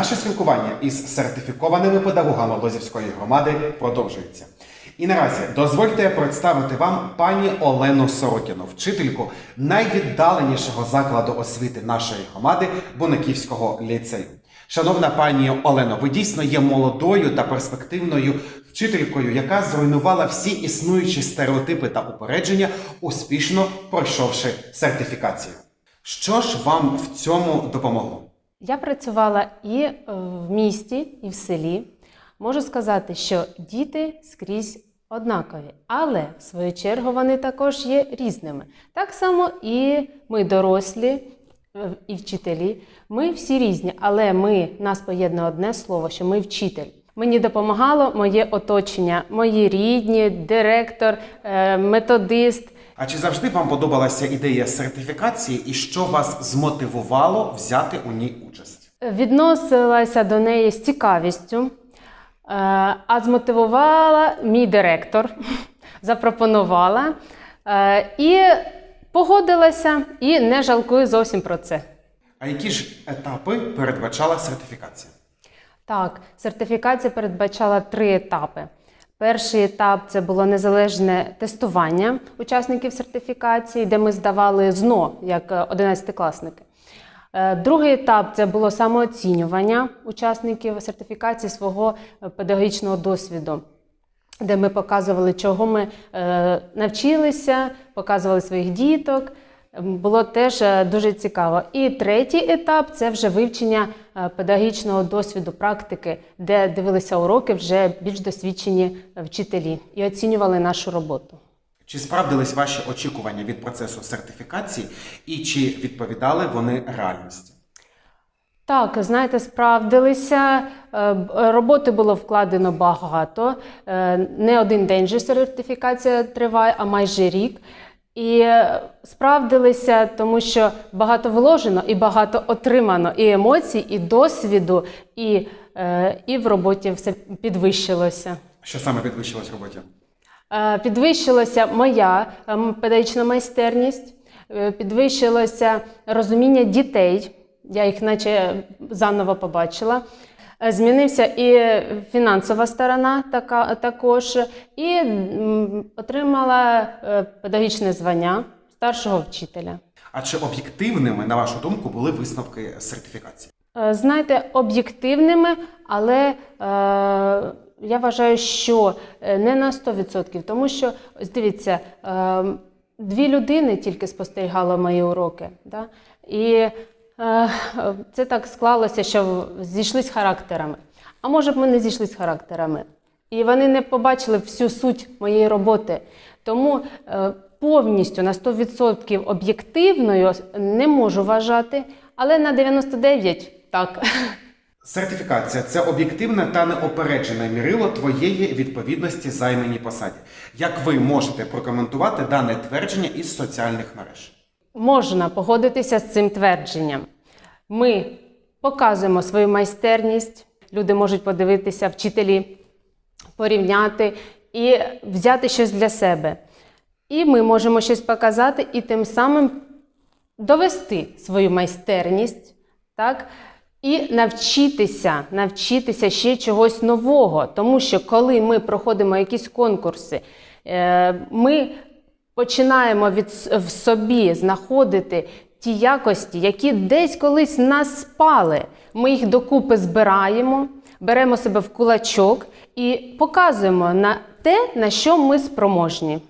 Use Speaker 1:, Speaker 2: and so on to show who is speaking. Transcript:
Speaker 1: Наше спілкування із сертифікованими педагогами Лозівської громади продовжується. І наразі дозвольте представити вам пані Олену Сорокіну, вчительку найвіддаленішого закладу освіти нашої громади Буниківського ліцею. Шановна пані Олено, ви дійсно є молодою та перспективною вчителькою, яка зруйнувала всі існуючі стереотипи та упередження, успішно пройшовши сертифікацію. Що ж вам в цьому допомогло?
Speaker 2: Я працювала і е, в місті, і в селі. Можу сказати, що діти скрізь однакові, але в свою чергу вони також є різними. Так само і ми дорослі, е, і вчителі. Ми всі різні, але ми нас поєднує одне слово, що ми вчитель. Мені допомагало моє оточення, мої рідні, директор, е, методист.
Speaker 1: А чи завжди вам подобалася ідея сертифікації і що вас змотивувало взяти у ній участь?
Speaker 2: Відносилася до неї з цікавістю, е, а змотивувала мій директор, запропонувала е, і погодилася, і не жалкую зовсім про це.
Speaker 1: А які ж етапи передбачала сертифікація?
Speaker 2: Так, сертифікація передбачала три етапи. Перший етап це було незалежне тестування учасників сертифікації, де ми здавали ЗНО як 11-класники. Е, Другий етап це було самооцінювання учасників сертифікації свого е, педагогічного досвіду, де ми показували, чого ми е, навчилися, показували своїх діток. Було теж е, дуже цікаво. І третій етап це вже вивчення е, педагогічного досвіду, практики, де дивилися уроки вже більш досвідчені е, вчителі і оцінювали нашу роботу.
Speaker 1: Чи справдились ваші очікування від процесу сертифікації і чи відповідали вони реальності?
Speaker 2: Так, знаєте, справдилися. Е, Роботи було вкладено багато. Е, Не один день же сертифікація триває, а майже рік. І е, справдилися, тому що багато вложено і багато отримано і емоцій, і досвіду, і, е, і в роботі все підвищилося.
Speaker 1: Що саме підвищилось в роботі?
Speaker 2: Е, Підвищилася моя ем, педагогічна майстерність, е, підвищилося розуміння дітей. Я їх наче заново побачила. Е, Змінився і фінансова сторона така, також, і отримала е, педагогічне звання старшого вчителя.
Speaker 1: А чи об'єктивними, на вашу думку, були висновки сертифікації?
Speaker 2: Е, Знаєте, об'єктивними, але е, я вважаю, що не на 100%, тому що ось дивіться, е, дві людини тільки спостерігали мої уроки. Да? І це так склалося, що зійшлись характерами. А може б ми не зійшлись характерами. І вони не побачили всю суть моєї роботи. Тому е, повністю на 100% об'єктивною не можу вважати, але на 99% так.
Speaker 1: Сертифікація це об'єктивне та неопереджене мірило твоєї відповідності займаній посаді. Як ви можете прокоментувати дане твердження із соціальних мереж?
Speaker 2: Можна погодитися з цим твердженням. Ми показуємо свою майстерність, люди можуть подивитися, вчителі, порівняти і взяти щось для себе. І ми можемо щось показати і тим самим довести свою майстерність, так? І навчитися, навчитися ще чогось нового. Тому що коли ми проходимо якісь конкурси, е, ми починаємо від в собі знаходити ті якості, які десь колись нас спали. Ми їх докупи збираємо, беремо себе в кулачок і показуємо на те, на що ми спроможні.